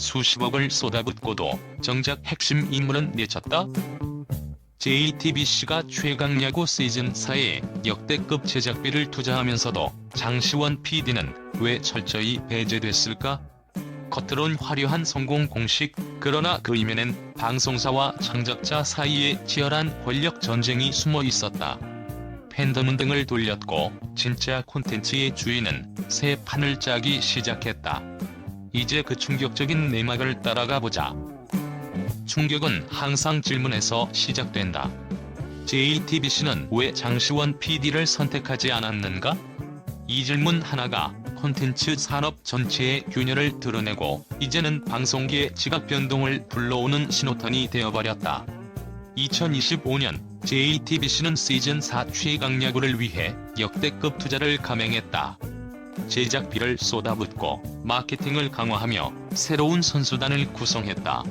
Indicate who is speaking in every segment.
Speaker 1: 수십억을 쏟아붓고도 정작 핵심 인물은 내쳤다? JTBC가 최강야구 시즌4에 역대급 제작비를 투자하면서도 장시원 PD는 왜 철저히 배제됐을까? 겉으론 화려한 성공 공식, 그러나 그 이면엔 방송사와 창작자 사이에 치열한 권력 전쟁이 숨어 있었다. 팬덤은 등을 돌렸고 진짜 콘텐츠의 주인은 새 판을 짜기 시작했다. 이제 그 충격적인 내막을 따라가 보자. 충격은 항상 질문에서 시작된다. JTBC는 왜 장시원 PD를 선택하지 않았는가? 이 질문 하나가 콘텐츠 산업 전체의 균열을 드러내고 이제는 방송계의 지각 변동을 불러오는 신호탄이 되어버렸다. 2025년 JTBC는 시즌 4 최강 야구를 위해 역대급 투자를 감행했다. 제작비를 쏟아붓고 마케팅을 강화하며 새로운 선수단을 구성했다.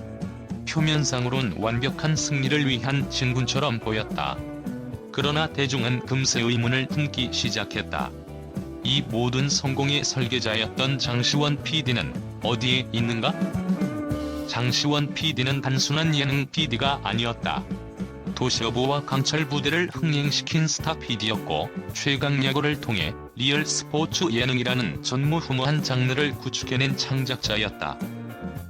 Speaker 1: 표면상으론 완벽한 승리를 위한 진군처럼 보였다. 그러나 대중은 금세 의문을 품기 시작했다. 이 모든 성공의 설계자였던 장시원 PD는 어디에 있는가? 장시원 PD는 단순한 예능 PD가 아니었다. 도시여부와 강철 부대를 흥행시킨 스타 PD였고 최강야구를 통해 리얼 스포츠 예능이라는 전무후무한 장르를 구축해낸 창작자였다.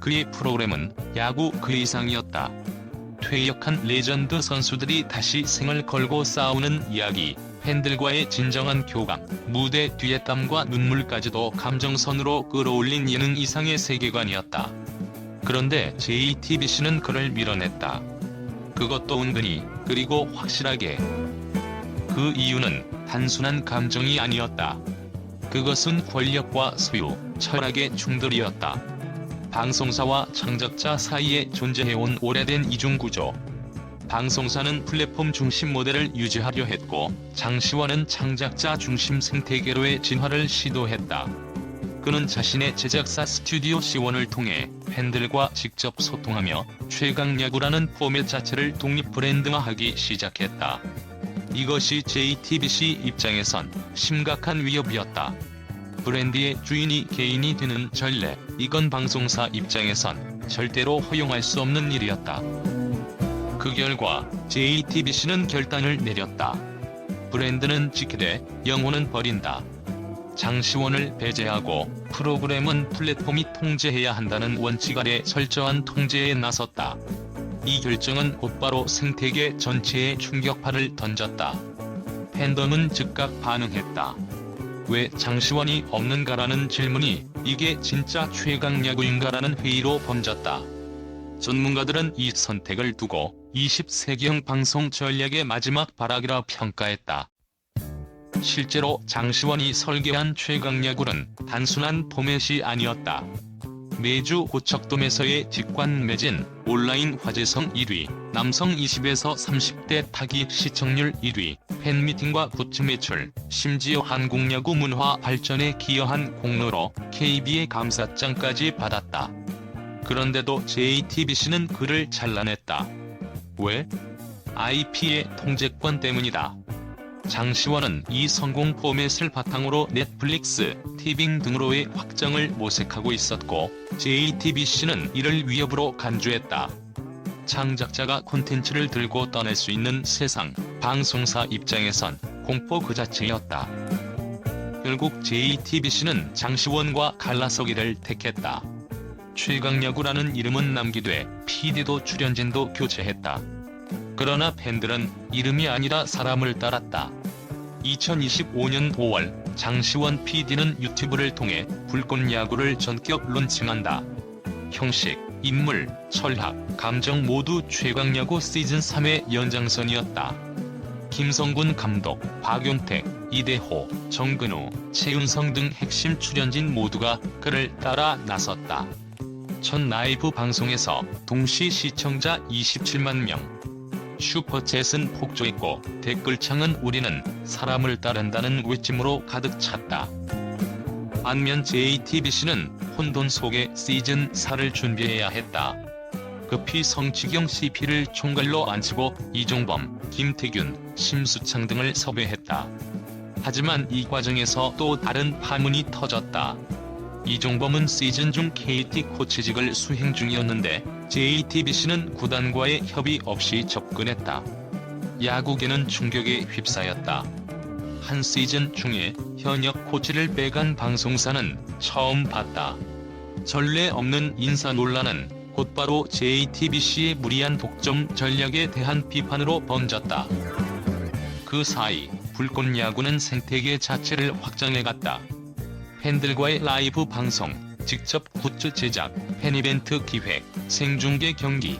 Speaker 1: 그의 프로그램은 야구 그 이상이었다. 퇴역한 레전드 선수들이 다시 생을 걸고 싸우는 이야기, 팬들과의 진정한 교감, 무대 뒤의 땀과 눈물까지도 감정선으로 끌어올린 예능 이상의 세계관이었다. 그런데 JTBC는 그를 밀어냈다. 그것도 은근히, 그리고 확실하게. 그 이유는 단순한 감정이 아니었다. 그것은 권력과 소유, 철학의 충돌이었다. 방송사와 창작자 사이에 존재해온 오래된 이중구조. 방송사는 플랫폼 중심 모델을 유지하려 했고 장시원은 창작자 중심 생태계로의 진화를 시도했다. 그는 자신의 제작사 스튜디오 C1을 통해 팬들과 직접 소통하며 최강 야구라는 포맷 자체를 독립 브랜드화하기 시작했다. 이것이 JTBC 입장에선 심각한 위협이었다. 브랜드의 주인이 개인이 되는 전례, 이건 방송사 입장에선 절대로 허용할 수 없는 일이었다. 그 결과 JTBC는 결단을 내렸다. 브랜드는 지키되 영혼은 버린다. 장시원을 배제하고 프로그램은 플랫폼이 통제해야 한다는 원칙 아래 철저한 통제에 나섰다. 이 결정은 곧바로 생태계 전체에 충격파를 던졌다. 팬덤은 즉각 반응했다. 왜 장시원이 없는가라는 질문이 이게 진짜 최강 야구인가라는 회의로 번졌다. 전문가들은 이 선택을 두고 20세기형 방송 전략의 마지막 발악이라 평가했다. 실제로 장시원이 설계한 최강야구는 단순한 포맷이 아니었다. 매주 고척돔에서의 직관 매진, 온라인 화제성 1위, 남성 20에서 30대 타기 시청률 1위, 팬미팅과 굿즈 매출, 심지어 한국야구 문화 발전에 기여한 공로로 KB의 감사장까지 받았다. 그런데도 JTBC는 그를 잘라냈다. 왜? IP의 통제권 때문이다. 장시원은 이 성공 포맷을 바탕으로 넷플릭스, 티빙 등으로의 확장을 모색하고 있었고 JTBC는 이를 위협으로 간주했다. 창작자가 콘텐츠를 들고 떠날 수 있는 세상, 방송사 입장에선 공포 그 자체였다. 결국 JTBC는 장시원과 갈라서기를 택했다. 최강야구라는 이름은 남기되 PD도 출연진도 교체했다. 그러나 팬들은 이름이 아니라 사람을 따랐다. 2025년 5월 장시원 PD는 유튜브를 통해 불꽃 야구를 전격 론칭한다. 형식, 인물, 철학, 감정 모두 최강야구 시즌 3의 연장선이었다. 김성군 감독, 박용택, 이대호, 정근우, 최윤성 등 핵심 출연진 모두가 그를 따라 나섰다. 첫 라이브 방송에서 동시 시청자 27만 명. 슈퍼챗은 폭주했고 댓글창은 우리는 사람을 따른다는 외침으로 가득 찼다. 반면 JTBC는 혼돈 속에 시즌 4를 준비해야 했다. 급히 성치경 CP를 총괄로 앉히고 이종범, 김태균, 심수창 등을 섭외했다. 하지만 이 과정에서 또 다른 파문이 터졌다. 이종범은 시즌 중 KT 코치직을 수행 중이었는데 JTBC는 구단과의 협의 없이 접근했다. 야구계는 충격에 휩싸였다. 한 시즌 중에 현역 코치를 빼간 방송사는 처음 봤다. 전례 없는 인사 논란은 곧바로 JTBC의 무리한 독점 전략에 대한 비판으로 번졌다. 그 사이 불꽃 야구는 생태계 자체를 확장해갔다. 팬들과의 라이브 방송, 직접 굿즈 제작, 팬 이벤트 기획, 생중계 경기.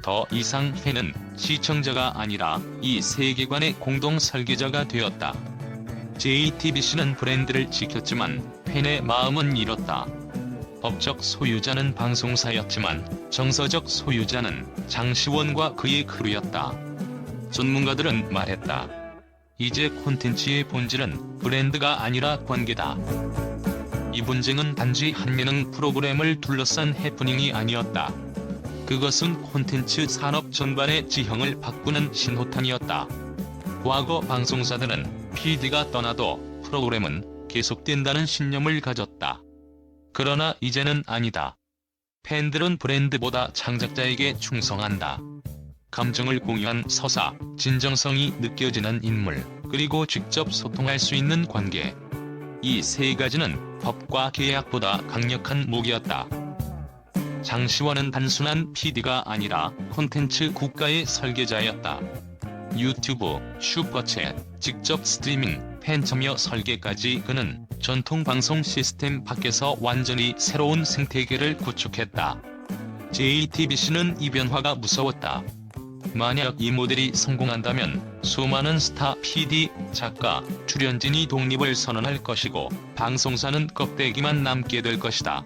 Speaker 1: 더 이상 팬은 시청자가 아니라 이 세계관의 공동 설계자가 되었다. JTBC는 브랜드를 지켰지만 팬의 마음은 잃었다. 법적 소유자는 방송사였지만 정서적 소유자는 장시원과 그의 크루였다. 전문가들은 말했다. 이제 콘텐츠의 본질은 브랜드가 아니라 관계다. 이 분쟁은 단지 한 예능 프로그램을 둘러싼 해프닝이 아니었다. 그것은 콘텐츠 산업 전반의 지형을 바꾸는 신호탄이었다. 과거 방송사들은 PD가 떠나도 프로그램은 계속된다는 신념을 가졌다. 그러나 이제는 아니다. 팬들은 브랜드보다 창작자에게 충성한다. 감정을 공유한 서사, 진정성이 느껴지는 인물, 그리고 직접 소통할 수 있는 관계. 이 세 가지는 법과 계약보다 강력한 무기였다. 장시원은 단순한 PD가 아니라 콘텐츠 국가의 설계자였다. 유튜브, 슈퍼챗, 직접 스트리밍, 팬 참여 설계까지 그는 전통 방송 시스템 밖에서 완전히 새로운 생태계를 구축했다. JTBC는 이 변화가 무서웠다. 만약 이 모델이 성공한다면 수많은 스타 PD, 작가, 출연진이 독립을 선언할 것이고 방송사는 껍데기만 남게 될 것이다.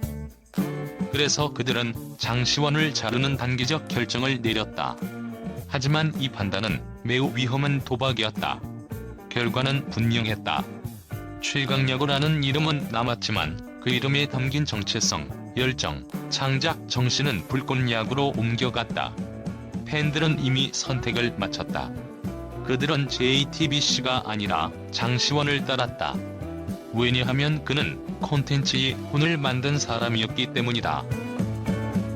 Speaker 1: 그래서 그들은 장시원을 자르는 단기적 결정을 내렸다. 하지만 이 판단은 매우 위험한 도박이었다. 결과는 분명했다. 최강야구라는 이름은 남았지만 그 이름에 담긴 정체성, 열정, 창작 정신은 불꽃야구로 옮겨갔다. 팬들은 이미 선택을 마쳤다. 그들은 JTBC가 아니라 장시원을 따랐다. 왜냐하면 그는 콘텐츠의 혼을 만든 사람이었기 때문이다.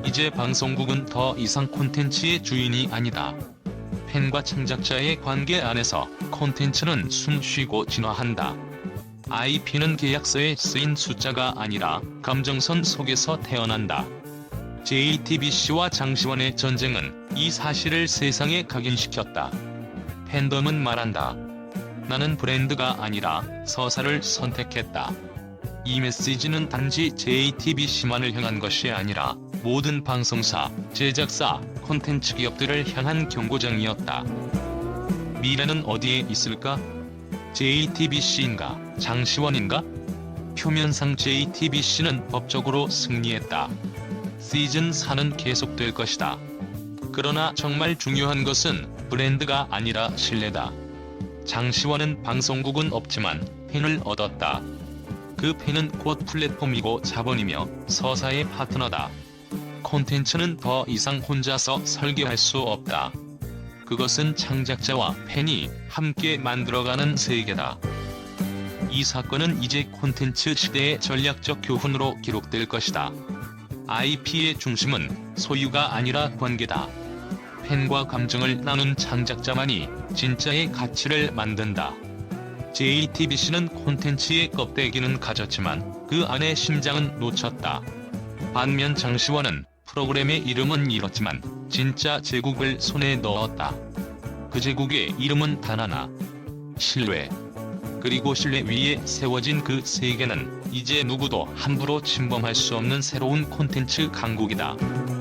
Speaker 1: 이제 방송국은 더 이상 콘텐츠의 주인이 아니다. 팬과 창작자의 관계 안에서 콘텐츠는 숨 쉬고 진화한다. IP는 계약서에 쓰인 숫자가 아니라 감정선 속에서 태어난다. JTBC와 장시원의 전쟁은 이 사실을 세상에 각인시켰다. 팬덤은 말한다. 나는 브랜드가 아니라 서사를 선택했다. 이 메시지는 단지 JTBC만을 향한 것이 아니라 모든 방송사, 제작사, 콘텐츠 기업들을 향한 경고장이었다. 미래는 어디에 있을까? JTBC인가? 장시원인가? 표면상 JTBC는 법적으로 승리했다. 시즌 4는 계속될 것이다. 그러나 정말 중요한 것은 브랜드가 아니라 신뢰다. 장시원은 방송국은 없지만 팬을 얻었다. 그 팬은 곧 플랫폼이고 자본이며 서사의 파트너다. 콘텐츠는 더 이상 혼자서 설계할 수 없다. 그것은 창작자와 팬이 함께 만들어가는 세계다. 이 사건은 이제 콘텐츠 시대의 전략적 교훈으로 기록될 것이다. IP의 중심은 소유가 아니라 관계다. 팬과 감정을 나눈 창작자만이 진짜의 가치를 만든다. JTBC는 콘텐츠의 껍데기는 가졌지만 그 안의 심장은 놓쳤다. 반면 장시원은 프로그램의 이름은 잃었지만 진짜 제국을 손에 넣었다. 그 제국의 이름은 단 하나. 신뢰. 그리고 신뢰 위에 세워진 그 세계는 이제 누구도 함부로 침범할 수 없는 새로운 콘텐츠 강국이다.